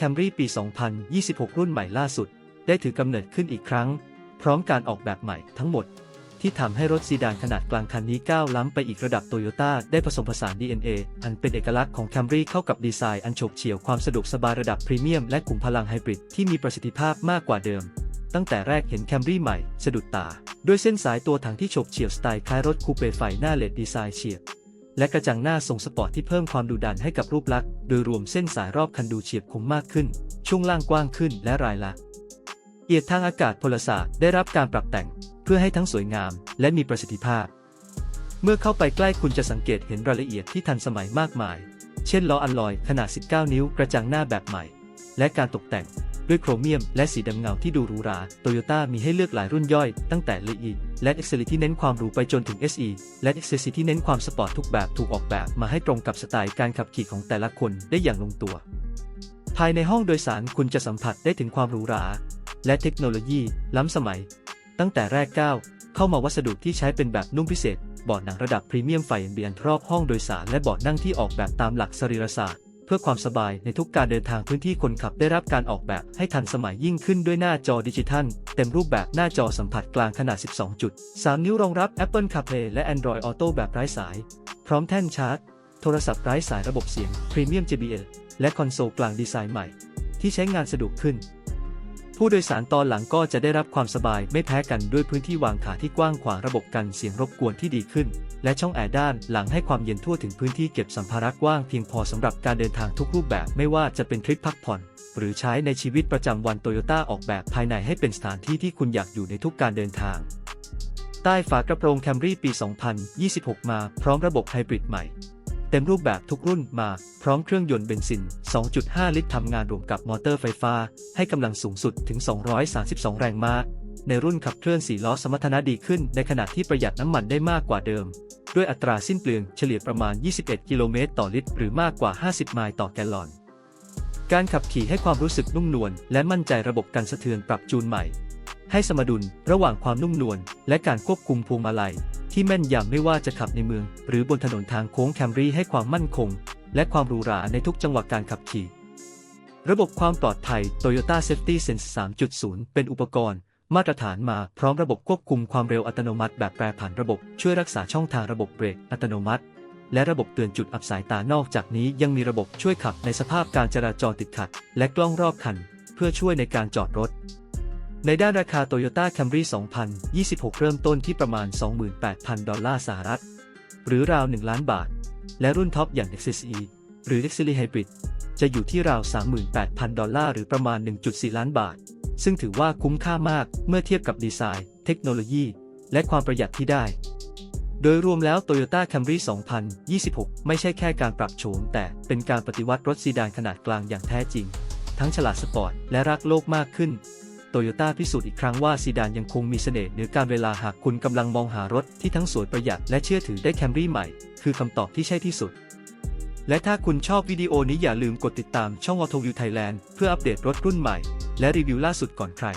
Camry ปี 2026 รุ่นใหม่ล่าสุด ได้ถือกำเนิดขึ้นอีกครั้ง พร้อมการออกแบบใหม่ทั้งหมด ที่ทำให้รถซีดานขนาดกลางคันนี้ก้าวล้ำไปอีกระดับโตโยต้าได้ผสมผสาน DNA อันเป็นเอกลักษณ์ของ Camry เข้ากับดีไซน์อันโฉบเฉี่ยวความสะดวกสบายระดับพรีเมียมและกลุ่มพลังไฮบริดที่มีประสิทธิภาพมากกว่าเดิม ตั้งแต่แรกเห็น Camry ใหม่สะดุดตาด้วยเส้นสายตัวถังที่โฉบเฉี่ยวสไตล์คล้ายรถคูเปไฟหน้าเลดดีไซน์เฉียบ และกระจังหน้าทรงสปอร์ตที่เพิ่มความดุดันให้กับรูปลักษณ์โดยรวมเส้นสายรอบคันดูเฉียบคมมากขึ้น ช่วงล่างกว้างขึ้นและรายละเอียดทางอากาศพลศาสตร์ได้รับการปรับแต่ง เพื่อให้ทั้งสวยงามและมีประสิทธิภาพ เมื่อเข้าไปใกล้คุณจะสังเกตเห็นรายละเอียดที่ทันสมัยมากมาย เช่นล้ออัลลอยขนาด 19 นิ้วกระจังหน้าแบบใหม่ และการตกแต่ง ด้วยโครเมียมและสีดำเงาที่ดูหรูหรา โตโยต้ามีให้เลือกหลายรุ่นย่อยตั้งแต่ l e และ x l ที่เน้นความหรูไปจนถึง SE และ x c ที่เน้นความสปอร์ตทุกแบบถูกออกแบบมาให้ตรงกับสไตล์การขับขี่ของแต่ละคนได้อย่างลงตัว ภายในห้องโดยสารคุณจะสัมผัสได้ถึงความหรูหรา และเทคโนโลยีล้ำสมัย ตั้งแต่แรกก้าวเข้ามาวัสดุที่ใช้เป็นแบบนุ่มพิเศษเบาะหนังระดับพรีเมียมไฟเบียนรอบห้องโดยสารและเบาะนั่งที่ออกแบบตามหลักสรีรศาสตร์ เพื่อความสบายในทุกการเดินทางพื้นที่คนขับได้รับการออกแบบให้ทันสมัยยิ่งขึ้นด้วยหน้าจอดิจิทัล เต็มรูปแบบหน้าจอสัมผัสกลางขนาด 12.3 นิ้วรองรับ Apple CarPlay และ Android Auto แบบไร้สาย พร้อมแท่นชาร์จ โทรศัพท์ไร้สายระบบเสียงพรีเมียม JBL และคอนโซลกลางดีไซน์ใหม่ ที่ใช้งานสะดวกขึ้น ผู้โดยสารตอนหลังก็จะได้รับความสบายไม่แพ้กันด้วยพื้นที่วางขาที่กว้างขวางระบบกันเสียงรบกวนที่ดีขึ้น และช่องแอร์ด้านหลังให้ความเย็นทั่วถึงพื้นที่เก็บสัมภาระกว้างเพียงพอสำหรับการเดินทางทุกรูปแบบไม่ว่าจะเป็นทริปพักผ่อน หรือใช้ในชีวิตประจำวันโตโยต้าออกแบบภายในให้เป็นสถานที่ที่คุณอยากอยู่ในทุกการเดินทาง ใต้ฝากระโปรง Camry ปี 2026 มาพร้อมระบบไฮบริดใหม่ เต็มรูปแบบทุกรุ่นมา พร้อมเครื่องยนต์เบนซิน 2.5 ลิตรทำงานรวมกับมอเตอร์ไฟฟ้า ให้กำลังสูงสุดถึง 232 แรงม้า ในรุ่นขับเคลื่อน4ล้อสมรรถนะดีขึ้น ในขณะที่ประหยัดน้ำมันได้มากกว่าเดิม ด้วยอัตราสิ้นเปลืองเฉลี่ยประมาณ 21 กิโลเมตรต่อลิตร หรือมากกว่า 50 ไมล์ต่อแกลลอน การขับขี่ให้ความรู้สึกนุ่มนวลและมั่นใจระบบกันสะเทือนปรับจูนใหม่ ให้สมดุลระหว่างความนุ่มนวลและการควบคุมพวงมาลัย ที่แม่นยำไม่ว่าจะขับในเมือง หรือบนถนนทางโค้งแคมรี่ให้ความมั่นคง และความหรูหราในทุกจังหวะการขับขี่ ระบบความปลอดภัย Toyota Safety Sense 3.0 เป็นอุปกรณ์มาตรฐานมาพร้อมระบบควบคุมความเร็วอัตโนมัติแบบแปรผันระบบช่วยรักษาช่องทางระบบเบรกอัตโนมัติ และระบบเตือนจุดอับสายตานอกจากนี้ยังมีระบบช่วยขับในสภาพการจราจรติดขัด และกล้องรอบคัน เพื่อช่วยในการจอดรถ ในด้านราคา Toyota Camry 2026 เริ่มต้นที่ประมาณ 28,000 ดอลลาร์สหรัฐ หรือราว 1 ล้านบาท และรุ่นท็อปอย่าง Lexus E หรือ Lexus Hybrid จะอยู่ที่ราว 38,000 ดอลลาร์หรือประมาณ 1.4 ล้านบาท ซึ่งถือว่าคุ้มค่ามากเมื่อเทียบกับดีไซน์ เทคโนโลยี และความประหยัดที่ได้ โดยรวมแล้ว Toyota Camry 2026 ไม่ใช่แค่การปรับโฉมแต่เป็นการปฏิวัติรถซีดานขนาดกลางอย่างแท้จริง ทั้งฉลาดสปอร์ตและรักโลกมากขึ้น โยต้าพิสูจน์อีกครั้งว่าซีดานยังคงมีเสน่ห์เหนือการเวลาหากคุณกำลังมองหารถที่ทั้งสวยประหยัดและเชื่อถือได้แคมรี่ใหม่ คือคำตอบที่ใช่ที่สุด และถ้าคุณชอบวิดีโอนี้อย่าลืมกดติดตามช่อง Auto View Thailand เพื่ออัปเดตรถรุ่นใหม่ และรีวิวล่าสุดก่อนใคร